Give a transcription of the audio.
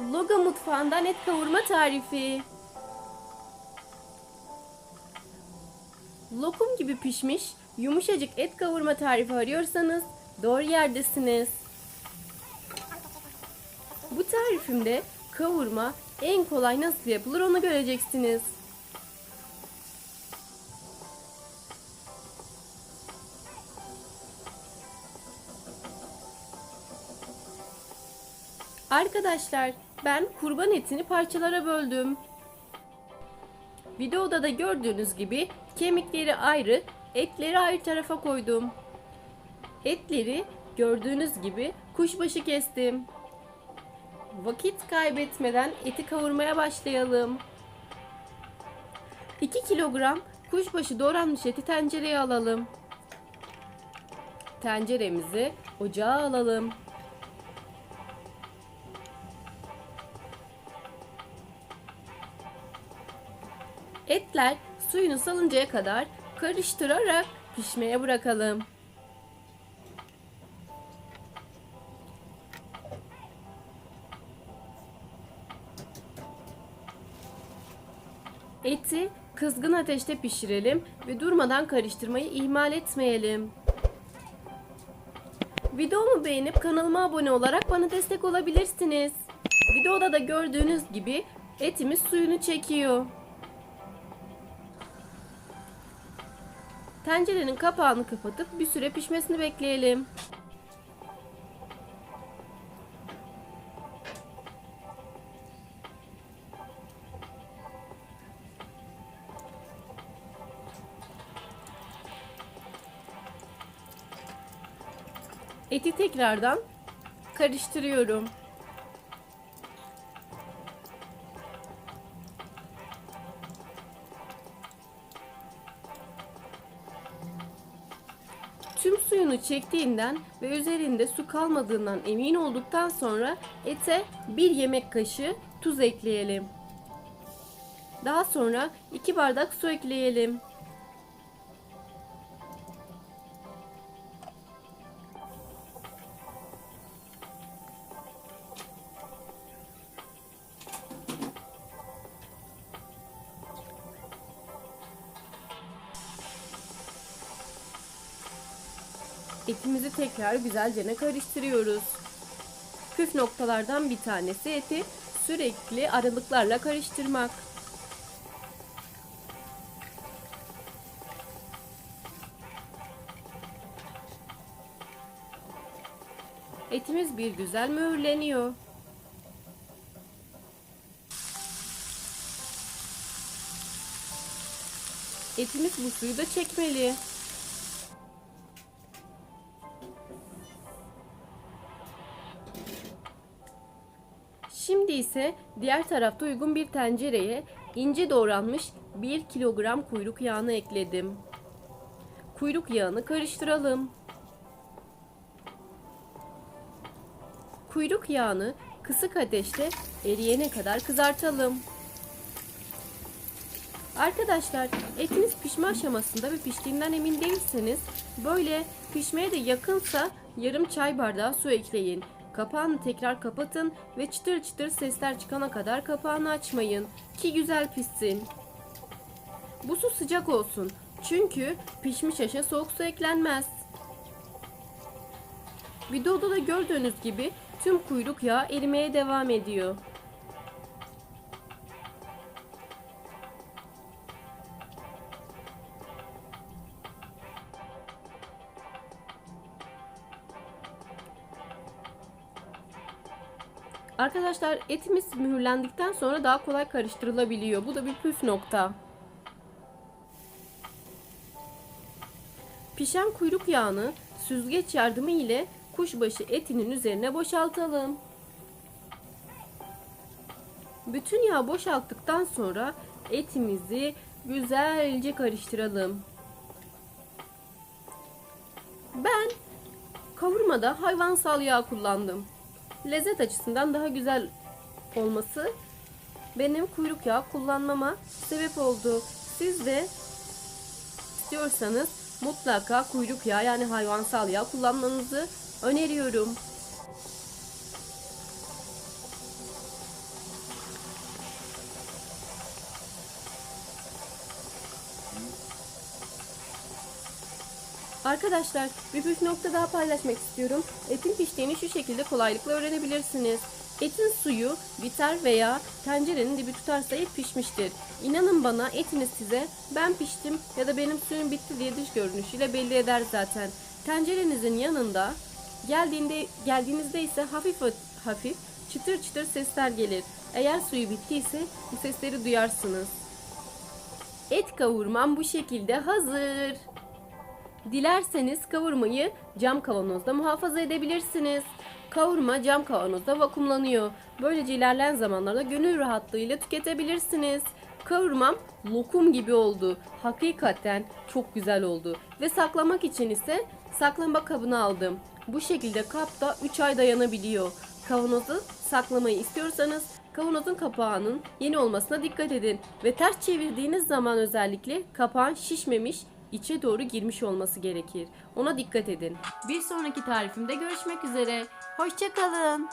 Loga mutfağından et kavurma tarifi. Lokum gibi pişmiş, yumuşacık et kavurma tarifi arıyorsanız doğru yerdesiniz. Bu tarifimde kavurma en kolay nasıl yapılır onu göreceksiniz. Arkadaşlar ben kurban etini parçalara böldüm. Videoda da gördüğünüz gibi kemikleri ayrı, etleri ayrı tarafa koydum. Etleri gördüğünüz gibi kuşbaşı kestim. Vakit kaybetmeden eti kavurmaya başlayalım. 2 kilogram kuşbaşı doğranmış eti tencereye alalım. Tenceremizi ocağa alalım. Etler suyunu salıncaya kadar karıştırarak pişmeye bırakalım. Eti kızgın ateşte pişirelim ve durmadan karıştırmayı ihmal etmeyelim. Videomu beğenip kanalıma abone olarak bana destek olabilirsiniz. Videoda da gördüğünüz gibi etimiz suyunu çekiyor. Tencerenin kapağını kapatıp bir süre pişmesini bekleyelim. Eti tekrardan karıştırıyorum. Tüm suyunu çektiğinden ve üzerinde su kalmadığından emin olduktan sonra ete bir yemek kaşığı tuz ekleyelim. Daha sonra 2 bardak su ekleyelim. Etimizi tekrar güzelce karıştırıyoruz. Püf noktalardan bir tanesi eti sürekli aralıklarla karıştırmak. Etimiz bir güzel mühürleniyor. Etimiz bu suyu da çekmeli. İse diğer tarafta uygun bir tencereye ince doğranmış 1 kilogram kuyruk yağını ekledim. Kuyruk yağını karıştıralım. Kuyruk yağını kısık ateşte eriyene kadar kızartalım. Arkadaşlar etiniz pişme aşamasında ve piştiğinden emin değilseniz böyle pişmeye de yakınsa yarım çay bardağı su ekleyin. Kapağını tekrar kapatın ve çıtır çıtır sesler çıkana kadar kapağını açmayın ki güzel pişsin. Bu su sıcak olsun çünkü pişmiş aşa soğuk su eklenmez. Videoda da gördüğünüz gibi tüm kuyruk yağı erimeye devam ediyor. Arkadaşlar etimiz mühürlendikten sonra daha kolay karıştırılabiliyor. Bu da bir püf nokta. Pişen kuyruk yağını süzgeç yardımı ile kuşbaşı etinin üzerine boşaltalım. Bütün yağ boşalttıktan sonra etimizi güzelce karıştıralım. Ben kavurmada hayvansal yağ kullandım lezzet açısından daha güzel olması benim kuyruk yağı kullanmama sebep oldu. Siz de istiyorsanız mutlaka kuyruk yağı yani hayvansal yağ kullanmanızı öneriyorum. Arkadaşlar bir püf nokta daha paylaşmak istiyorum. Etin piştiğini şu şekilde kolaylıkla öğrenebilirsiniz. Etin suyu biter veya tencerenin dibi tutarsa et pişmiştir. İnanın bana etiniz size ben piştim ya da benim suyum bitti diye dış görünüşüyle belli eder zaten. Tencerenizin yanında geldiğinde geldiğinizde ise hafif hafif çıtır çıtır sesler gelir. Eğer suyu bittiyse bu sesleri duyarsınız. Et kavurmam bu şekilde hazır. Dilerseniz kavurmayı cam kavanozda muhafaza edebilirsiniz. Kavurma cam kavanozda vakumlanıyor. Böylece ilerleyen zamanlarda gönül rahatlığıyla tüketebilirsiniz. Kavurmam lokum gibi oldu. Hakikaten çok güzel oldu. Ve saklamak için ise saklama kabını aldım. Bu şekilde kapta 3 ay dayanabiliyor. Kavanozu saklamayı istiyorsanız kavanozun kapağının yeni olmasına dikkat edin. Ve ters çevirdiğiniz zaman özellikle kapağın şişmemiş içe doğru girmiş olması gerekir. Ona dikkat edin. Bir sonraki tarifimde görüşmek üzere. Hoşçakalın.